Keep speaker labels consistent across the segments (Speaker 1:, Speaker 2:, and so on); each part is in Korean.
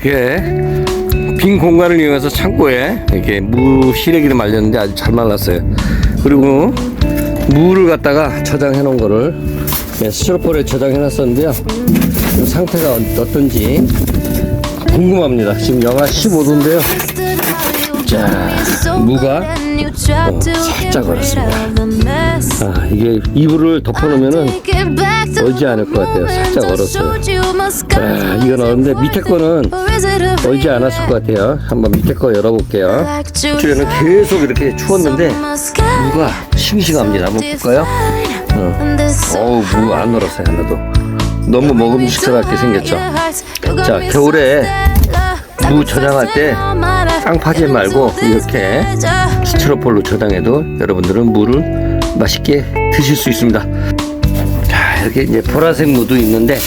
Speaker 1: 이게 빈 공간을 이용해서 창고에 이렇게 무 시래기를 말렸는데 아주 잘 말랐어요. 그리고 무를 갖다가 저장해 놓은 거를 네, 스티로폴에 저장해 놨었는데요. 그 상태가 어- 어떤지 궁금합니다. 지금 영하 15도인데요. 자, 무가 어, 살짝 얼었습니다. 아, 이게 이불을 덮어놓으면은 얼지 않을 것 같아요. 살짝 얼었어요. 아, 이건 얼는데 밑에 거는 얼지 않았을 것 같아요. 한번 밑에 거 열어볼게요. 주에는 계속 이렇게 추웠는데 무가 싱싱합니다. 한번 볼까요? 어. 어우, 무 안 얼었어요, 하나도. 너무 먹음직스럽게 생겼죠. 자, 겨울에 무 저장할 때 깡파지 말고 이렇게 스티로폴로 저장해도 여러분들은 무를 맛있게 드실 수 있습니다. 자, 이렇게 이제 보라색 무도 있는데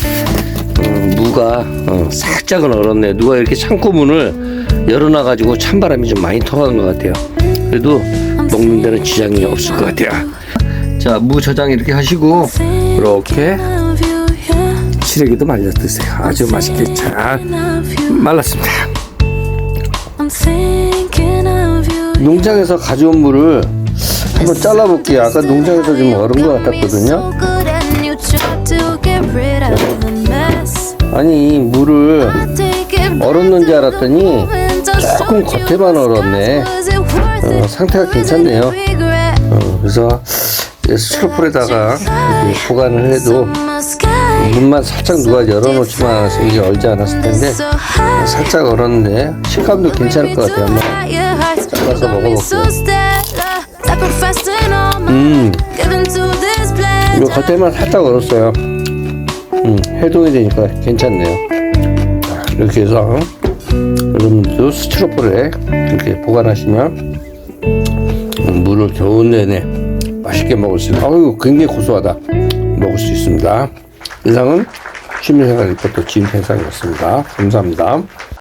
Speaker 1: 어, 무가 어, 살짝은 얼었네. 누가 이렇게 창고 문을 열어놔가지고 찬바람이 좀 많이 통하는 것 같아요. 그래도 먹는 데는 지장이 없을 것 같아요. 자, 무 저장 이렇게 하시고 이렇게 시래기도 말려 드세요. 아주 맛있게 잘 말랐습니다. 농장에서 가져온 물을 한번 잘라볼게요. 아까 농장에서 좀 얼은 것 같았거든요. 아니 물을 얼었는지 알았더니 조금 겉에만 얼었네. 어, 상태가 괜찮네요. 어, 그래서 스티로폴에다가 보관을 해도 문만 살짝 누가 열어놓지만 이게 얼지 않았을 텐데 살짝 얼었는데 식감도 괜찮을 것 같아요. 한번 잘라서 먹어볼게요. 음, 이거 겉에만 살짝 얼었어요. 음, 해동이 되니까 괜찮네요. 자, 이렇게 해서 여러분들도 스티로폴에 이렇게 보관하시면 음, 물을 겨우 내내 맛있게 먹을 수 있어요. 아유, 굉장히 고소하다. 먹을 수 있습니다. 이상은 취미생활 리포터 진행상이었습니다. 감사합니다.